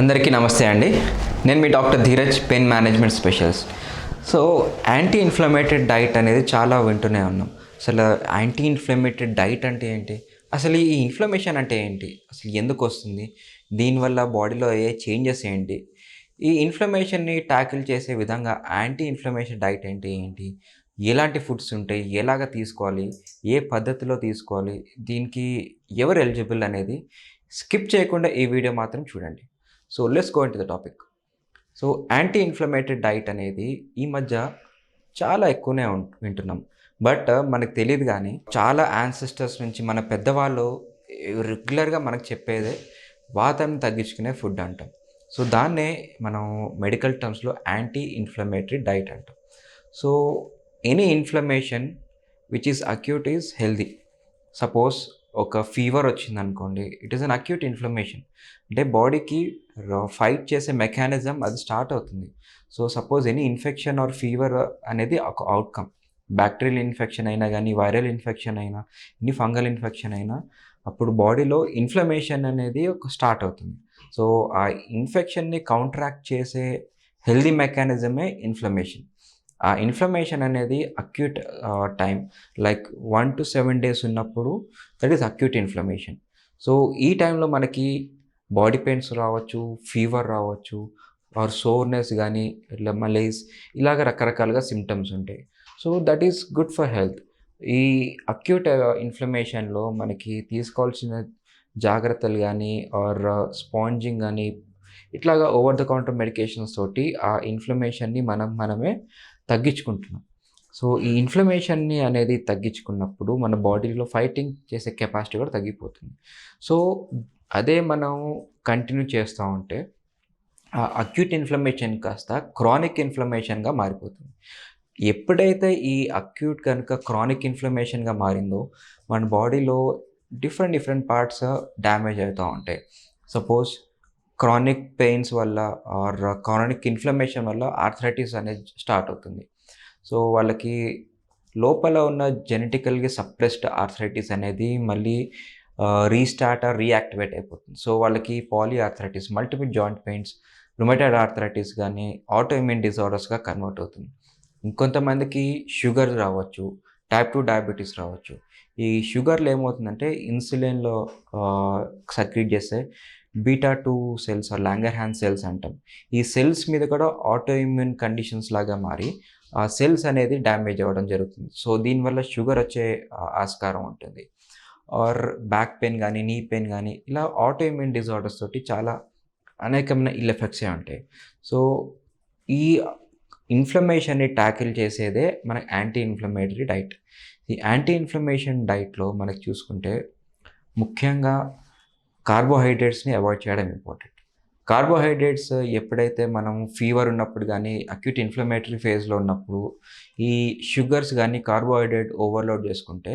అందరికీ నమస్తే అండి. నేను మీ doctor Dheeraj pain management specialist. So anti inflammated diet అనేది చాలా వింటూనే ఉన్నాం. అసలు యాంటీ ఇన్ఫ్లమేటెడ్ డైట్ అంటే ఏంటి? అసలు ఈ ఇన్ఫ్లమేషన్ అంటే ఏంటి? అసలు ఎందుకు వస్తుంది? దీనివల్ల బాడీలో ఏ చేంజెస్ ఏంటి? ఈ ఇన్ఫ్లమేషన్ని ట్యాకిల్ చేసే విధంగా యాంటీ ఇన్ఫ్లమేషన్ డైట్ అంటే ఏంటి? ఎలాంటి ఫుడ్స్ ఉంటాయి? ఎలాగ తీసుకోవాలి? ఏ పద్ధతిలో తీసుకోవాలి? దీనికి ఎవరు ఎలిజిబుల్ అనేది స్కిప్ చేయకుండా ఈ వీడియో మాత్రం చూడండి. So let's go into the topic so anti inflammated diet అనేది ఈ మధ్య చాలా ఎక్కువనే వింటున్నాం. బట్ uh, మనకు తెలియదు కానీ చాలా యాన్సిస్టర్స్ నుంచి మన పెద్దవాళ్ళు రెగ్యులర్గా మనకు చెప్పేదే వాతాన్ని తగ్గించుకునే ఫుడ్ అంటాం. సో దాన్నే మనం మెడికల్ టర్మ్స్లో యాంటీ ఇన్ఫ్లమేటరీ డైట్ అంటాం. So any inflammation which is acute is healthy suppose ఒక ఫీవర్ వచ్చింది అనుకోండి it is an acute inflammation అంటే బాడీకి ఫైట్ చేసే మెకానిజం అది స్టార్ట్ అవుతుంది. So suppose any infection or fever అనేది ఒక అవుట్కమ్. బ్యాక్టీరియల్ ఇన్ఫెక్షన్ అయినా కానీ వైరల్ ఇన్ఫెక్షన్ అయినా ఎన్ని ఫంగల్ ఇన్ఫెక్షన్ అయినా అప్పుడు బాడీలో ఇన్ఫ్లమేషన్ అనేది ఒక స్టార్ట్ అవుతుంది. సో ఆ ఇన్ఫెక్షన్ని కౌంట్రాక్ట్ చేసే హెల్దీ మెకానిజమే ఇన్ఫ్లమేషన్. ఆ ఇన్ఫ్లమేషన్ అనేది acute time like one two seven days ఉన్నప్పుడు that is acute inflammation. So ఈ టైంలో మనకి బాడీ పెయిన్స్ రావచ్చు ఫీవర్ రావచ్చు ఆర్ సోర్నెస్ కానీ ఇట్లా మలేజ్ ఇలాగ రకరకాలుగా సిమ్టమ్స్ ఉంటాయి. So that is good for health ఈ అక్యూట్ ఇన్ఫ్లమేషన్లో uh, మనకి తీసుకోవాల్సిన జాగ్రత్తలు కానీ ఆర్ స్పాంజింగ్ కానీ ఇట్లాగా ఓవర్ ద కౌంటర్ మెడికేషన్స్ తోటి ఆ ఇన్ఫ్లమేషన్ని మనం మనమే తగ్గించుకుంటున్నాం. సో ఈ ఇన్ఫ్లమేషన్ని అనేది తగ్గించుకున్నప్పుడు మన బాడీలో ఫైటింగ్ చేసే కెపాసిటీ కూడా తగ్గిపోతుంది. సో అదే మనం కంటిన్యూ చేస్తూ ఉంటే ఆ అక్యూట్ ఇన్ఫ్లమేషన్ కాస్త క్రానిక్ ఇన్ఫ్లమేషన్గా మారిపోతుంది. ఎప్పుడైతే ఈ అక్యూట్ కనుక క్రానిక్ ఇన్ఫ్లమేషన్గా మారిందో మన బాడీలో డిఫరెంట్ డిఫరెంట్ పార్ట్స్ డ్యామేజ్ అవుతూ ఉంటాయి. సపోజ్ క్రానిక్ పెయిన్స్ వల్ల ఆర్ క్రానిక్ ఇన్ఫ్లమేషన్ వల్ల ఆర్థరైటిస్ అనేది స్టార్ట్ అవుతుంది. సో వాళ్ళకి లోపల ఉన్న జెనెటికల్గా సప్రెస్డ్ ఆర్థరైటిస్ అనేది మళ్ళీ రీస్టార్ట్ రీయాక్టివేట్ అయిపోతుంది. సో వాళ్ళకి poly arthritis multiple joint pains rheumatoid arthritis కానీ ఆటో ఇమ్యూన్ డిజార్డర్స్గా కన్వర్ట్ అవుతుంది. ఇంకొంతమందికి షుగర్ రావచ్చు టైప్ టూ డయాబెటీస్ రావచ్చు. ఈ షుగర్లో ఏమవుతుందంటే ఇన్సులిన్లో సక్రీట్ చేస్తే beta two cells or Langerhans cells అంటాం. ఈ సెల్స్ మీద కూడా ఆటో ఇమ్యూన్ కండిషన్స్ లాగా మారి ఆ సెల్స్ అనేది డ్యామేజ్ అవ్వడం జరుగుతుంది. సో దీనివల్ల షుగర్ వచ్చే ఆస్కారం ఉంటుంది. ఆర్ బ్యాక్ పెయిన్ కానీ నీ పెయిన్ కానీ ఇలా ఆటో ఇమ్యూన్ డిజార్డర్స్ తోటి చాలా అనేకమైన ఇల్ ఎఫెక్ట్సే ఉంటాయి. సో ఈ ఇన్ఫ్లమేషన్ని ట్యాకిల్ చేసేదే మనకి యాంటీ ఇన్ఫ్లమేటరీ డైట్ ఈ యాంటీ ఇన్ఫ్లమేషన్ డైట్లో మనకి చూసుకుంటే ముఖ్యంగా కార్బోహైడ్రేట్స్ని అవాయిడ్ చేయడం ఇంపార్టెంట్ కార్బోహైడ్రేట్స్ ఎప్పుడైతే మనం ఫీవర్ ఉన్నప్పుడు కానీ అక్యూట్ ఇన్ఫ్లమేటరీ ఫేజ్లో ఉన్నప్పుడు ఈ షుగర్స్ కానీ కార్బోహైడ్రేట్ ఓవర్లోడ్ చేసుకుంటే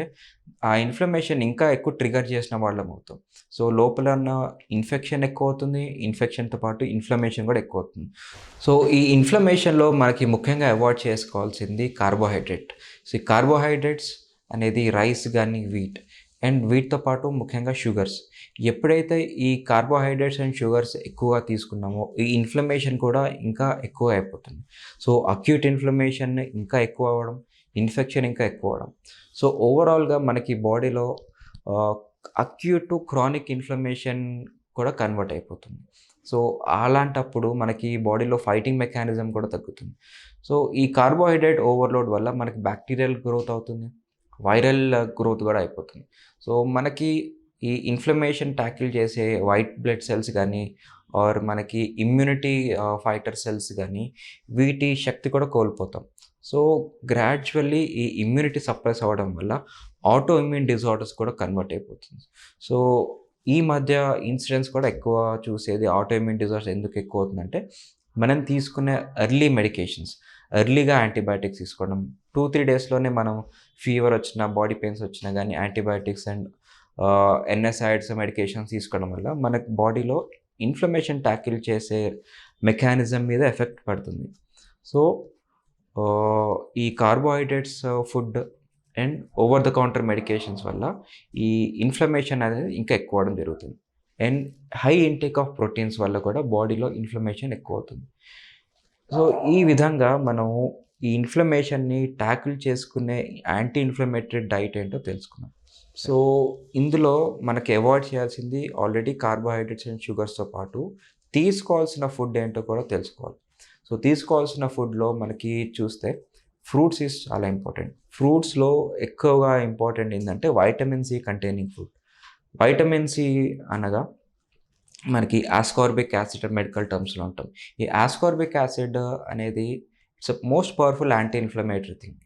ఆ ఇన్ఫ్లమేషన్ ఇంకా ఎక్కువ ట్రిగర్ చేసిన వాళ్ళం అవుతాం. సో లోపల ఉన్న ఇన్ఫెక్షన్ ఎక్కువ అవుతుంది ఇన్ఫెక్షన్తో పాటు ఇన్ఫ్లమేషన్ కూడా ఎక్కువ అవుతుంది సో ఈ ఇన్ఫ్లమేషన్లో మనకి ముఖ్యంగా అవాయిడ్ చేసుకోవాల్సింది కార్బోహైడ్రేట్ సో ఈ కార్బోహైడ్రేట్స్ అనేది రైస్ కానీ వీట్ అండ్ వీటితో పాటు ముఖ్యంగా షుగర్స్. ఎప్పుడైతే ఈ కార్బోహైడ్రేట్స్ అండ్ షుగర్స్ ఎక్కువగా తీసుకున్నామో ఈ ఇన్ఫ్లమేషన్ కూడా ఇంకా ఎక్కువ అయిపోతుంది. సో అక్యూట్ ఇన్ఫ్లమేషన్ ఇంకా ఎక్కువ అవ్వడం ఇన్ఫెక్షన్ ఇంకా ఎక్కువ అవ్వడం. సో ఓవరాల్గా మనకి బాడీలో అక్యూట్ టు క్రానిక్ ఇన్ఫ్లమేషన్ కూడా కన్వర్ట్ అయిపోతుంది. సో అలాంటప్పుడు మనకి బాడీలో ఫైటింగ్ మెకానిజం కూడా తగ్గుతుంది. సో ఈ కార్బోహైడ్రేట్ ఓవర్లోడ్ వల్ల మనకి బ్యాక్టీరియల్ గ్రోత్ అవుతుంది. వైరల్ గ్రోత్ కూడా అయిపోతుంది. సో మనకి ఈ ఇన్ఫ్లమేషన్ ట్యాకిల్ చేసే వైట్ బ్లడ్ సెల్స్ కానీ ఆర్ మనకి ఇమ్యూనిటీ ఫైటర్ సెల్స్ కానీ వీటి శక్తి కూడా కోల్పోతాం. సో గ్రాడ్యువల్లీ ఈ ఇమ్యూనిటీ సప్రెస్ అవ్వడం వల్ల ఆటో ఇమ్యూన్ డిజార్డర్స్ కూడా కన్వర్ట్ అయిపోతుంది. సో ఈ మధ్య ఇన్సిడెంట్స్ కూడా ఎక్కువ చూసేది ఆటో ఇమ్యూన్ డిజార్డర్స్ ఎందుకు ఎక్కువ అవుతుందంటే మనం తీసుకునే ఎర్లీ మెడికేషన్స్. ఎర్లీగా యాంటీబయాటిక్స్ తీసుకోవడం. టూ త్రీ డేస్లోనే మనం ఫీవర్ వచ్చినా బాడీ పెయిన్స్ వచ్చినా కానీ యాంటీబయాటిక్స్ అండ్ ఎన్ఎస్ఐడ్స్ మెడికేషన్స్ తీసుకోవడం వల్ల మనకు బాడీలో ఇన్ఫ్లమేషన్ ట్యాకిల్ చేసే మెకానిజం మీద ఎఫెక్ట్ పడుతుంది. సో uh, ఈ carbohydrates food and over the counter medications వల్ల ఈ ఇన్ఫ్లమేషన్ అనేది ఇంకా ఎక్కువ అవడం జరుగుతుంది. And high intake of proteins వల్ల కూడా బాడీలో ఇన్ఫ్లమేషన్ ఎక్కువ అవుతుంది. సో ఈ విధంగా మనం ఈ ఇన్ఫ్లమేషన్ని ట్యాకిల్ చేసుకునే యాంటీ ఇన్ఫ్లమేటరీ డైట్ ఏంటో తెలుసుకున్నాం సో ఇందులో మనకి అవాయిడ్ చేయాల్సింది ఆల్రెడీ కార్బోహైడ్రేట్స్ అండ్ షుగర్స్తో పాటు తీసుకోవాల్సిన ఫుడ్ ఏంటో కూడా తెలుసుకోవాలి. సో తీసుకోవాల్సిన ఫుడ్లో మనకి చూస్తే ఫ్రూట్స్ ఈజ్ చాలా ఇంపార్టెంట్. ఫ్రూట్స్లో ఎక్కువగా ఇంపార్టెంట్ ఏంటంటే vitamin C containing food. Vitamin C అనగా మనకి ఆస్కార్బిక్ యాసిడ్ మెడికల్ టర్మ్స్లో ఉంటాం. ఈ ఆస్కార్బిక్ యాసిడ్ అనేది it's most powerful anti inflammatory thing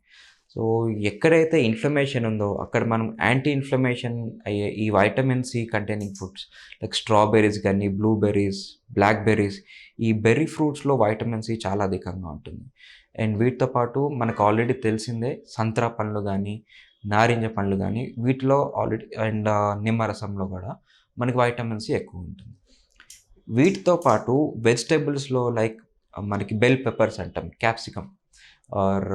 so ఎక్కడైతే ఇన్ఫ్లమేషన్ ఉందో అక్కడ మనం యాంటీ ఇన్ఫ్లమేషన్ అయ్యే ఈ vitamin C containing foods like strawberries కానీ బ్లూబెర్రీస్ బ్లాక్బెర్రీస్ ఈ బెర్రీ ఫ్రూట్స్లో వైటమిన్ సి చాలా అధికంగా ఉంటుంది. అండ్ వీటితో పాటు మనకు ఆల్రెడీ తెలిసిందే సంత్రా పండ్లు కానీ నారింజ పండ్లు కానీ వీటిలో ఆల్రెడీ అండ్ uh, నిమ్మరసంలో కూడా మనకి వైటమిన్ సి ఎక్కువ ఉంటుంది. వీటితో పాటు వెజిటేబుల్స్లో లైక్ మనకి బెల్ పెప్పర్స్ అంటాం క్యాప్సికమ్ ఆర్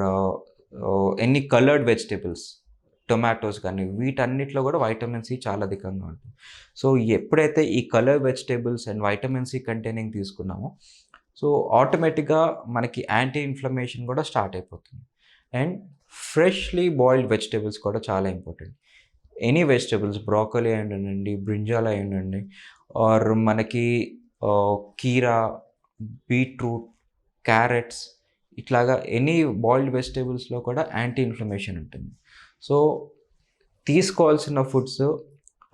ఎన్ని కలర్డ్ వెజిటేబుల్స్ టొమాటోస్ కానీ వీటన్నిటిలో కూడా వైటమిన్ సి చాలా అధికంగా ఉంటుంది. సో ఎప్పుడైతే ఈ colour vegetables and vitamin C containing తీసుకున్నామో సో ఆటోమేటిక్గా మనకి యాంటీ ఇన్ఫ్లమేషన్ కూడా స్టార్ట్ అయిపోతుంది. అండ్ ఫ్రెష్లీ బాయిల్డ్ వెజిటేబుల్స్ కూడా చాలా ఇంపార్టెంట్. ఎనీ వెజిటేబుల్స్ బ్రోకలీ అయి ఉండండి బ్రింజాల్ అయి ఉండండి ఆర్ మనకి కీరా బీట్రూట్ క్యారెట్స్ ఇట్లాగా ఎనీ బాయిల్డ్ వెజిటేబుల్స్లో కూడా యాంటీ ఇన్ఫ్లమేషన్ ఉంటుంది. సో తీసుకోవాల్సిన foods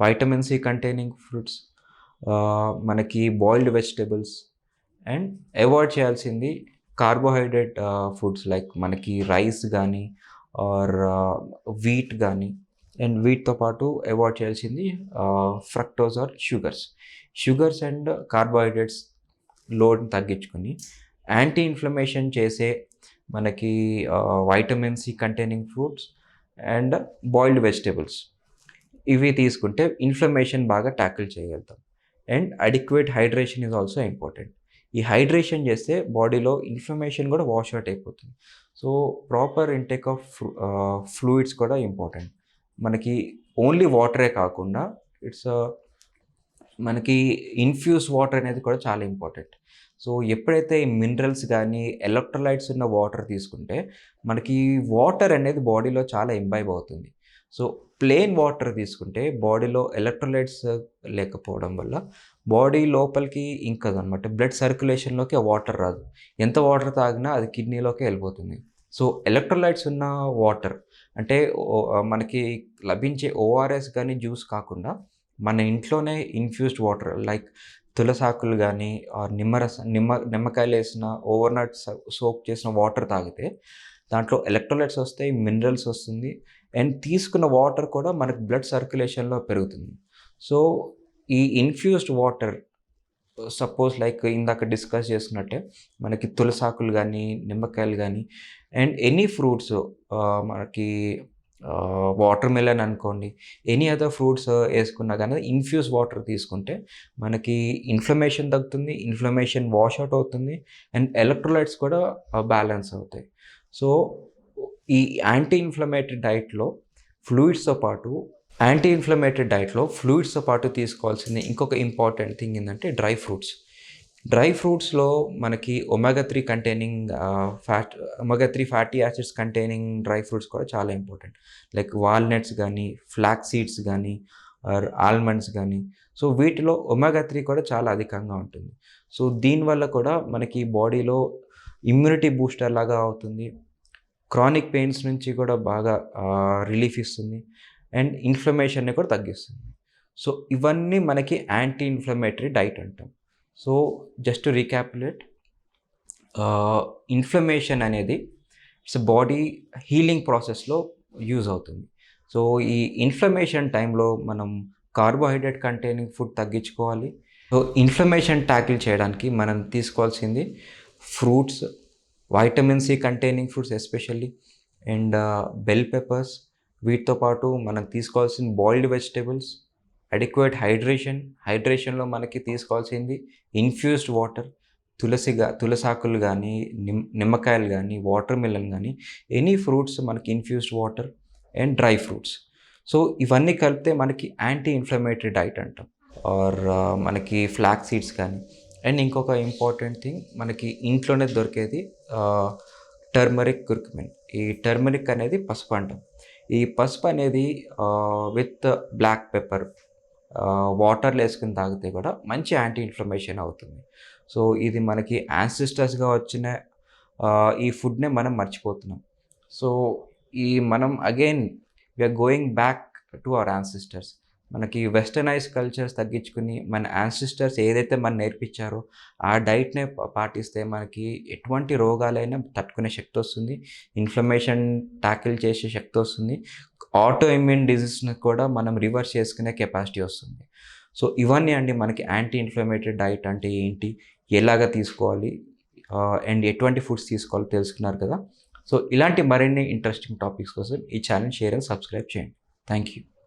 vitamin C containing fruits మనకి బాయిల్డ్ వెజిటేబుల్స్ అండ్ అవాయిడ్ చేయాల్సింది కార్బోహైడ్రేట్ ఫుడ్స్ లైక్ మనకి రైస్ కానీ ఆర్ వీట్ కానీ అండ్ వీటితో పాటు అవాయిడ్ చేయాల్సింది fructose or sugars sugars and carbohydrates లోడ్ని తగ్గించుకొని యాంటీ ఇన్ఫ్లమేషన్ చేసే మనకి vitamin C containing fruits and boiled vegetables ఇవి తీసుకుంటే ఇన్ఫ్లమేషన్ బాగా ట్యాకిల్ చేయగలుగుతాం. And adequate hydration is also important ఈ హైడ్రేషన్ చేస్తే బాడీలో ఇన్ఫ్లమేషన్ కూడా వాష్ అవుట్ అయిపోతుంది. So proper intake of fluids కూడా ఇంపార్టెంట్ మనకి ఓన్లీ వాటరే కాకుండా ఇట్స్ మనకి ఇన్ఫ్యూస్ వాటర్ అనేది కూడా చాలా ఇంపార్టెంట్ సో ఎప్పుడైతే మినరల్స్ కానీ ఎలక్ట్రోలైట్స్ ఉన్న వాటర్ తీసుకుంటే మనకి వాటర్ అనేది బాడీలో చాలా ఇంబైబ్ అవుతుంది. సో ప్లెయిన్ వాటర్ తీసుకుంటే బాడీలో ఎలక్ట్రోలైట్స్ లేకపోవడం వల్ల బాడీ లోపలికి ఇంకదనమాట బ్లడ్ సర్క్యులేషన్లోకి ఆ వాటర్ రాదు. ఎంత వాటర్ తాగినా అది కిడ్నీలోకి వెళ్ళిపోతుంది. సో ఎలక్ట్రోలైట్స్ ఉన్న వాటర్ అంటే మనకి లభించే ఓఆర్ఎస్ కానీ జ్యూస్ కాకుండా మన ఇంట్లోనే ఇన్ఫ్యూస్డ్ వాటర్ లైక్ తులసాకులు కానీ నిమ్మరస నిమ్మ నిమ్మకాయలు వేసిన ఓవర్ నైట్ సోప్ చేసిన వాటర్ తాగితే దాంట్లో ఎలక్ట్రోలైట్స్ వస్తాయి మినరల్స్ వస్తుంది అండ్ తీసుకున్న వాటర్ కూడా మనకి బ్లడ్ సర్క్యులేషన్లో పెరుగుతుంది. సో ఈ ఇన్ఫ్యూస్డ్ వాటర్ సపోజ్ లైక్ ఇందాక డిస్కస్ చేసుకున్నట్టే మనకి తులసాకులు కానీ నిమ్మకాయలు కానీ అండ్ ఎనీ ఫ్రూట్స్ మనకి uh, వాటర్ మెలన్ అనుకోండి ఎనీ అదర్ ఫ్రూట్స్ వేసుకున్నా కానీ ఇన్ఫ్యూజ్ వాటర్ తీసుకుంటే మనకి ఇన్ఫ్లమేషన్ తగ్గుతుంది ఇన్ఫ్లమేషన్ వాష్ అవుట్ అవుతుంది అండ్ ఎలక్ట్రోలైట్స్ కూడా uh, బ్యాలెన్స్ అవుతాయి. సో ఈ యాంటీ ఇన్ఫ్లమేటరీ డైట్లో ఫ్లూయిడ్స్తో పాటు యాంటీ ఇన్ఫ్లమేటరీ డైట్లో ఫ్లూయిడ్స్తో పాటు తీసుకోవాల్సింది ఇంకొక ఇంపార్టెంట్ థింగ్ ఏంటంటే డ్రై ఫ్రూట్స్ డ్రై ఫ్రూట్స్లో మనకి omega three containing fat omega three fatty acids containing dry fruits కూడా చాలా ఇంపార్టెంట్ లైక్ వాల్నట్స్ కానీ ఫ్లాక్ సీడ్స్ కానీ ఆర్ ఆల్మండ్స్ కానీ సో వీటిలో ఒమెగా త్రీ కూడా చాలా అధికంగా ఉంటుంది. సో దీనివల్ల కూడా మనకి బాడీలో ఇమ్యూనిటీ బూస్టర్ లాగా అవుతుంది. క్రానిక్ పెయిన్స్ నుంచి కూడా బాగా రిలీఫ్ ఇస్తుంది. అండ్ ఇన్ఫ్లమేషన్ని కూడా తగ్గిస్తుంది. సో ఇవన్నీ మనకి యాంటీ ఇన్ఫ్లమేటరీ డైట్ అంటాం. సో జస్ట్ రీక్యాపులేట్ ఇన్ఫ్లమేషన్ అనేది ఇట్స్ బాడీ హీలింగ్ ప్రాసెస్లో యూజ్ అవుతుంది. సో ఈ ఇన్ఫ్లమేషన్ టైంలో మనం కార్బోహైడ్రేట్ కంటైనింగ్ ఫుడ్ తగ్గించుకోవాలి. సో ఇన్ఫ్లమేషన్ ట్యాకిల్ చేయడానికి మనం తీసుకోవాల్సింది fruits vitamin C containing fruits especially and bell peppers వీటితో పాటు మనం తీసుకోవాల్సిన బాయిల్డ్ వెజిటేబుల్స్ అడిక్వేట్ హైడ్రేషన్ హైడ్రేషన్లో మనకి తీసుకోవాల్సింది ఇన్ఫ్యూజ్డ్ వాటర్ తులసిగా తులసాకులు కానీ నిమ్ నిమ్మకాయలు కానీ వాటర్ మిలన్ కానీ ఎనీ ఫ్రూట్స్ మనకి infused water and dry fruits so ఇవన్నీ కలిపితే మనకి యాంటీ ఇన్ఫ్లమేటరీ డైట్ అంటాం ఆర్ uh, మనకి ఫ్లాక్ సీడ్స్ కానీ అండ్ ఇంకొక ఇంపార్టెంట్ థింగ్ మనకి ఇంట్లోనే దొరికేది uh, టర్మరిక్ కుర్కుమిన్ ఈ టర్మరిక్ అనేది పసుపు అంటాం. ఈ పసుపు అనేది విత్ బ్లాక్ పెప్పర్ వాటర్లో వేసుకుని తాగితే కూడా మంచి యాంటీ ఇన్ఫ్లమేషన్ అవుతుంది. సో ఇది మనకి యాన్సిస్టర్స్గా వచ్చిన ఈ ఫుడ్నే మనం మర్చిపోతున్నాం. సో ఈ మనం again we are going back to our ancestors మనకి వెస్టర్నైజ్ కల్చర్స్ తగ్గించుకుని మన యాన్సిస్టర్స్ ఏదైతే మనం నేర్పించారో ఆ డైట్నే పాటిస్తే మనకి ఎటువంటి రోగాలైనా తట్టుకునే శక్తి వస్తుంది. ఇన్ఫ్లమేషన్ ట్యాకిల్ చేసే శక్తి వస్తుంది. ఆటో ఇమ్యూన్ డిజీస్ని కూడా మనం రివర్స్ చేసుకునే కెపాసిటీ వస్తుంది. సో ఇవన్నీ అండి మనకి యాంటీ ఇన్ఫ్లమేటరీ డైట్ అంటే ఏంటి? ఎలాగ తీసుకోవాలి? అండ్ ఎటువంటి ఫుడ్స్ తీసుకోవాలో తెలుసుకున్నారు కదా? సో ఇలాంటి మరిన్ని ఇంట్రెస్టింగ్ టాపిక్స్ కోసం ఈ ఛానల్ షేర్ అండ్ సబ్స్క్రైబ్ చేయండి. Thank you